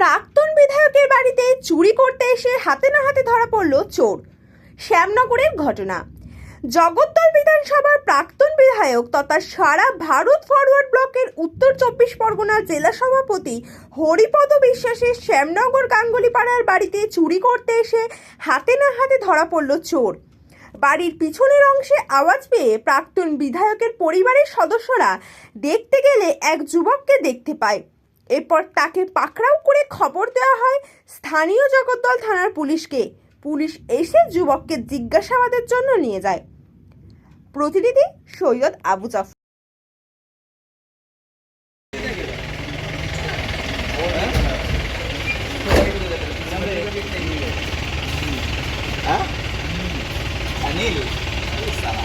প্রাক্তন বিধায়কের বাড়িতে চুরি করতে এসে হাতে না হাতে ধরা পড়ল চোর। শ্যামনগরের ঘটনা। জগদ্দল বিধানসভার প্রাক্তন বিধায়ক তথা সারা ভারত ফরওয়ার্ড ব্লকের উত্তর চব্বিশ পরগনা জেলা সভাপতি হরিপদ বিশ্বাসের শ্যামনগর গাঙ্গুলিপাড়ার বাড়িতে চুরি করতে এসে হাতে না হাতে ধরা পড়ল চোর। বাড়ির পিছনের অংশে আওয়াজ পেয়ে প্রাক্তন বিধায়কের পরিবারের সদস্যরা দেখতে গেলে এক যুবককে দেখতে পায়। এরপর তাকে পাকড়াও করে খবর দেওয়া হয় স্থানীয় জগদ্দল থানার পুলিশকে। পুলিশ এসে যুবককে জিজ্ঞাসাবাদের জন্য নিয়ে যায়। প্রতিনিধি সৈয়দ আবু জাফর। অনিল সালা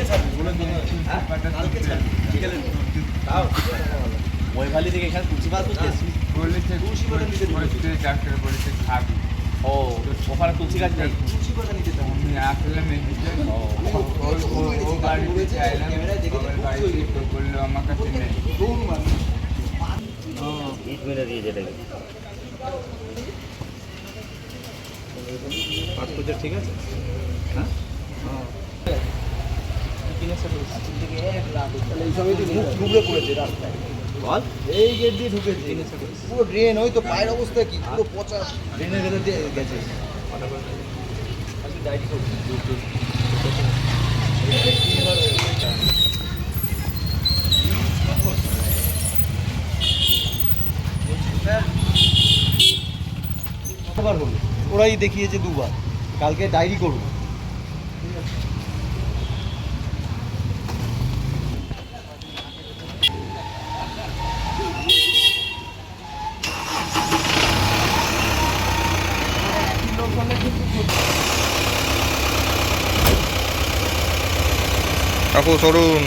আমি খাব ওই খালি থেকে এখানে কুচি মাছ করতে বলেছে বলেছে ডাক্তার বলেছে খাবি। ও ওখানে তুলসী গাছ নেই? আসলে মেডিকেল ও। বাড়িতে চাইলাম বাড়িতে বলল আমার কাছে নেই। ইট মেরে। দিয়েছে এটাকে পাসপোর্টটা ঠিক আছে? হ্যাঁ। বল। এই গেট দিয়ে ঢুকেছে। পুরো ড্রেন ওই তো পায়ের অবস্থা কি? পুরো পচা। ড্রেনের ভেতর দিয়ে গেছে। ওরাই দেখিয়েছে দুবার। কালকে ডায়েরি করব। কাকু সরুন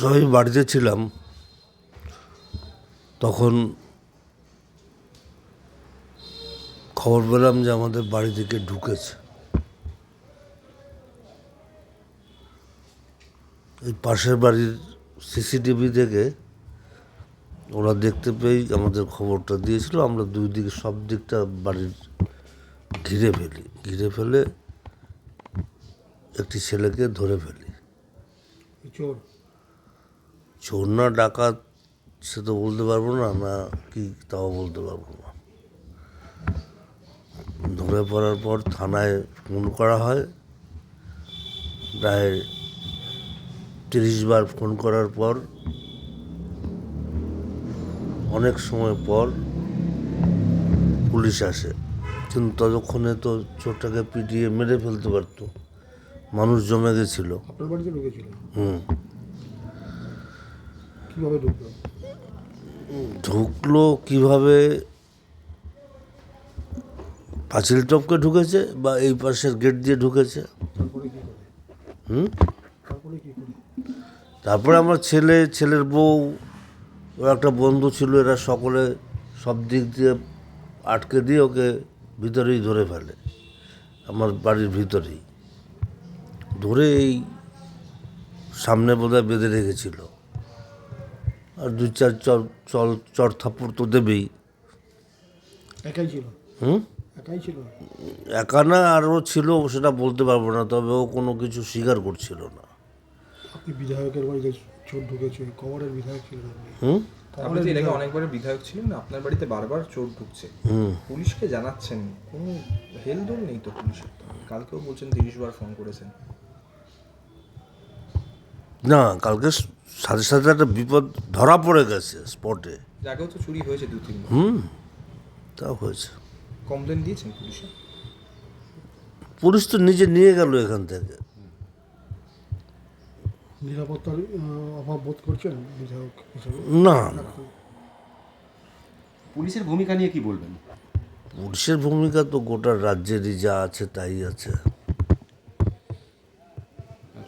সবাই বাড়িতে ছিলাম তখন খবর পেলাম যে আমাদের বাড়ি থেকে ঢুকেছে। এই পাশের বাড়ির সিসিটিভি থেকে ওরা দেখতে পেয়েই আমাদের খবরটা দিয়েছিল আমরা দুই দিকে সব দিকটা বাড়ির ঘিরে ফেলি। ঘিরে ফেলে একটি ছেলেকে ধরে ফেলি। চোর? চোর না ডাকাত সে তো বলতে পারব না না কি তাও বলতে পারব না। ধরে পড়ার পর থানায় ফোন করা হয় প্রায় তিরিশ বার ফোন করার পর অনেক সময় পর পুলিশ আসে। কিন্তু ততক্ষণে তো চোরটাকে পিটিয়ে মেরে ফেলতে পারতো। মানুষ জমে গেছিল। হুম। ঢুকলো? কীভাবে? পাঁচিল টপকে ঢুকেছে বা এই পাশের গেট দিয়ে ঢুকেছে? হুম? তারপরে আমার ছেলে ছেলের বউ ওর একটা বন্ধু ছিল এরা সকলে সব দিক দিয়ে আটকে দিয়ে ওকে ভিতরেই ধরে ফেলে আমার বাড়ির ভিতরেই। ধরে এই সামনে বোধহয় বেঁধে রেখেছিল। আর দু চার চর চল চর থাপ্পড় তো দেবেই। একাই ছিল? হুম? একাই ছিল? একা না আরও ছিল সেটা বলতে পারব না তবে ও কোনো কিছু স্বীকার করছিল না। বিধায়কের বাড়িতে চোর ঢুকেছে কবরের বিধায়ক ছিলেন হুম? আপনি তো এর আগে বিধায়ক ছিলেন আপনার বাড়িতে বারবার চোর ঢুকছে। হুম। পুলিশকে জানাচ্ছেন কোনো হেলদোল নেই তো পুলিশের? কালকেও বলছেন তিরিশ বার ফোন করেছেন। না কালকে সাথে সাথে একটা বিপদ ধরা পড়ে গেছে স্পটে। আগেও তো চুরি হয়েছে দু তিনবার। হুম তা হয়েছে। কমপ্লেন দিয়েছেন পুলিশে? পুলিশ তো নিজে নিয়ে গেল এখান থেকে। নিরাপত্তার অভাব বোধ করছেন বিধায়ক হিসেবে না না পুলিশের ভূমিকা নিয়ে কি বলবেন পুলিশের ভূমিকা তো গোটা রাজ্যেরই যা আছে তাই আছে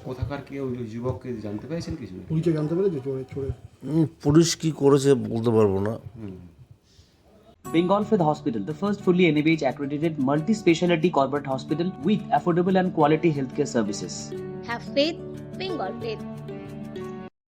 কোথাকার কে ওই যুবককে জানতে পেরেছেন কিছু পরিচয় জানতে পেরেছে চোরে চোরে পুলিশ কি করেছে বলতে পারব না Bengal Fifth Hospital, the first fully NABH accredited multi speciality corporate hospital with affordable and quality healthcare services. Have faith, Bengal Death.